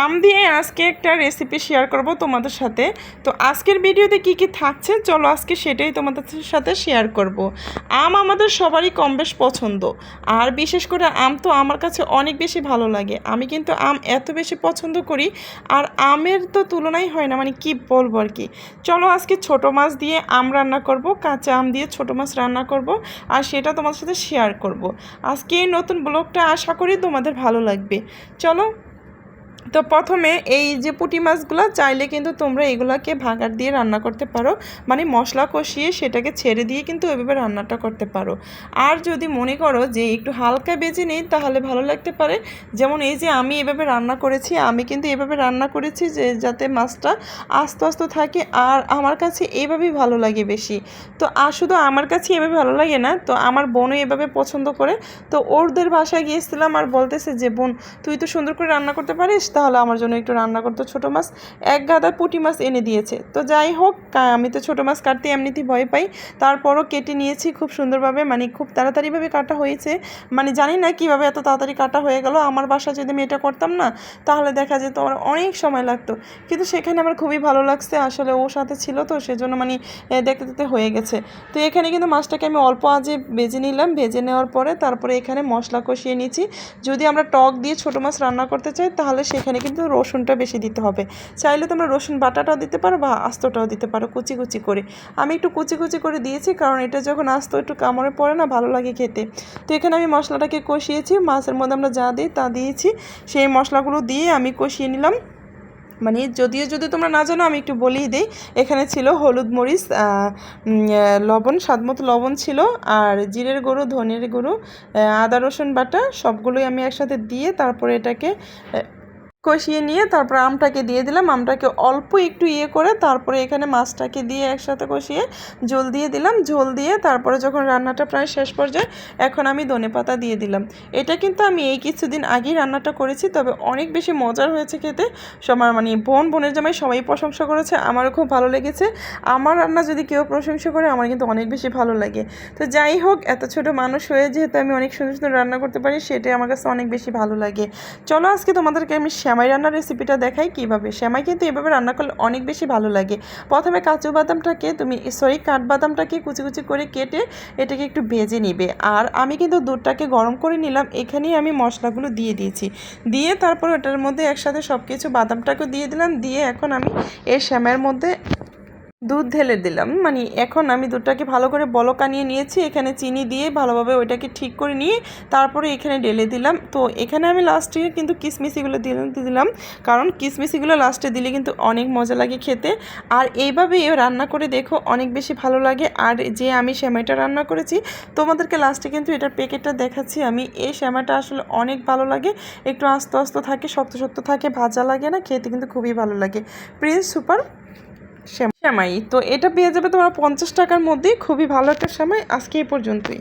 আম দিয়ে আজকে একটা রেসিপি শেয়ার করব তোমাদের সাথে। তো আজকের ভিডিওতে কি কি থাকছে? চলো আজকে সেটাই তোমাদের সাথে শেয়ার করব। আম আমাদের সবারই কম বেশ পছন্দ। আর বিশেষ করে আম তো আমার কাছে অনেক বেশি ভালো লাগে। আমি কিন্তু আম এত বেশি পছন্দ করি। আর আমের তো তুলনাই হয় না মানে কি বলব আর কি? চলো আজকে ছোট মাছ দিয়ে আম রান্না করব, কাঁচা আম দিয়ে ছোট মাছ রান্না করব, আর সেটা তোমাদের সাথে শেয়ার করব। আজকে এই নতুন ব্লগটা আশা করি তোমাদের ভালো লাগবে। চলো তো প্রথমে এই যে পুঁটি মাছগুলো, চাইলে কিন্তু তোমরা এগুলাকে ভাগার দিয়ে রান্না করতে পারো। মানে মশলা কষিয়ে সেটাকে ছেড়ে দিয়ে কিন্তু ওইভাবে রান্নাটা করতে পারো। আর যদি মনে করো যে একটু হালকা বেজে নেই, তাহলে ভালো লাগতে পারে। যেমন এই যে আমি এভাবে রান্না করেছি, আমি কিন্তু এভাবে রান্না করেছি যে যাতে মাছটা আস্তে আস্তে থাকে, আর আমার কাছে এইভাবেই ভালো লাগে বেশি। তো আর শুধু আমার কাছে এভাবে ভালো লাগে না, তো আমার বোনও এভাবে পছন্দ করে। তো ওরদের বাসায় গিয়েছিলাম আর বলতেছে যে, বোন, তুই তো সুন্দর করে রান্না করতে পারিস তাহলে আমার জন্য একটু রান্না করতো ছোটো মাছ। এক গাদা পুঁটি মাছ এনে দিয়েছে। তো যাই হোক আমি তো ছোটো মাছ কাটতে এমনিতেই ভয় পাই। তারপরও কেটে নিয়েছি খুব সুন্দরভাবে মানে খুব তাড়াতাড়িভাবে কাটা হয়েছে। মানে জানি না কীভাবে এত তাড়াতাড়ি কাটা হয়ে গেল। আমার বাসা যদি আমি এটা করতাম না, তাহলে দেখা যেত আমার অনেক সময় লাগতো। কিন্তু সেখানে আমার খুবই ভালো লাগছে। আসলে ওর সাথে ছিল তো, সেজন্য মানে দেখতে দেখতে হয়ে গেছে। তো এখানে কিন্তু মাছটাকে আমি অল্প আজে ভেজে নিলাম। ভেজে নেওয়ার পরে তারপরে এখানে মশলা কষিয়ে নিয়েছি। যদি আমরা টক দিয়ে ছোটো মাছ রান্না করতে চাই, তাহলে সেখানে কিন্তু রসুনটা বেশি দিতে হবে। চাইলে তোমরা রসুন বাটাটাও দিতে পারো বা আস্তটাও দিতে পারো কুচি কুচি করে। আমি একটু কুচি কুচি করে দিয়েছি কারণ এটা যখন আস্ত একটু কামড়ে পড়ে না, ভালো লাগে খেতে। তো এখানে আমি মশলাটাকে কষিয়েছি, মাছের মধ্যে আমরা যা দিই তা দিয়েছি। সেই মশলাগুলো দিয়ে আমি কষিয়ে নিলাম। মানে যদিও যদি তোমরা না জানো, আমি একটু বলেই দিই। এখানে ছিল হলুদ মরিচ লবণ স্বাদমতো লবণ ছিল আর জিরের গুঁড়ো ধনের গুঁড়ো, আদা রসুন বাটা সবগুলোই আমি একসাথে দিয়ে তারপরে এটাকে কষিয়ে নিয়ে তারপর আমটাকে দিয়ে দিলাম। আমটাকে অল্প একটু ইয়ে করে তারপরে এখানে মাছটাকে দিয়ে একসাথে কষিয়ে ঝোল দিয়ে দিলাম। ঝোল দিয়ে তারপরে যখন রান্নাটা প্রায় শেষ পর্যায়ে এখন আমি ধনেপাতা দিয়ে দিলাম। এটা কিন্তু আমি এই কিছুদিন আগেই রান্নাটা করেছি, তবে অনেক বেশি মজার হয়েছে খেতে। সবার মানে বোন, বোনের জামাই সবাই প্রশংসা করেছে, আমারও খুব ভালো লেগেছে। আমার রান্না যদি কেউ প্রশংসা করে, আমার কিন্তু অনেক বেশি ভালো লাগে। তো যাই হোক, এত ছোট মানুষ হয়ে যেহেতু আমি অনেক সুন্দর সুন্দর রান্না করতে পারি, সেটাই আমার কাছে অনেক বেশি ভালো লাগে। চলো আজকে তোমাদেরকে আমি শ্যামাই রান্নার রেসিপিটা দেখাই কীভাবে। শ্যামাই কিন্তু এভাবে রান্না করলে অনেক বেশি ভালো লাগে। প্রথমে কাঁচু বাদামটাকে তুমি সরি কাঠবাদামটাকে কুচি কুচি করে কেটে এটাকে একটু ভেজে নিবে। আর আমি কিন্তু দুধটাকে গরম করে নিলাম, এখানেই আমি মশলাগুলো দিয়ে দিয়েছি। দিয়ে তারপর ওটার মধ্যে একসাথে সব কিছু বাদামটাকে দিয়ে দিলাম। দিয়ে এখন আমি এই শ্যামের মধ্যে দুধ ঢেলে দিলাম। মানে এখন আমি দুধটাকে ভালো করে বলকা নিয়ে নিয়েছি, এখানে চিনি দিয়ে ভালোভাবে ওইটাকে ঠিক করে নিয়ে তারপরে এখানে ঢেলে দিলাম। তো এখানে আমি লাস্টে কিন্তু কিসমিসিগুলো দিয়ে দিলাম, কারণ কিসমিসিগুলো লাস্টে দিলে কিন্তু অনেক মজা লাগে খেতে। আর এইভাবে রান্না করে দেখো অনেক বেশি ভালো লাগে। আর যে আমি শ্যামাইটা রান্না করেছি, তোমাদেরকে লাস্টে কিন্তু এটার প্যাকেটটা দেখাচ্ছি আমি। এই শ্যামাটা আসলে অনেক ভালো লাগে, একটু আস্তে আস্তে থাকে, শক্ত শক্ত থাকে, ভাজা লাগে না, খেতে কিন্তু খুবই ভালো লাগে। প্রিন্স সুপার শ্যামাই। তো এটা পেয়ে যাবে তোমার পঞ্চাশ টাকার মধ্যে খুবই ভালো একটা শ্যামাই। আজকে এই পর্যন্তই।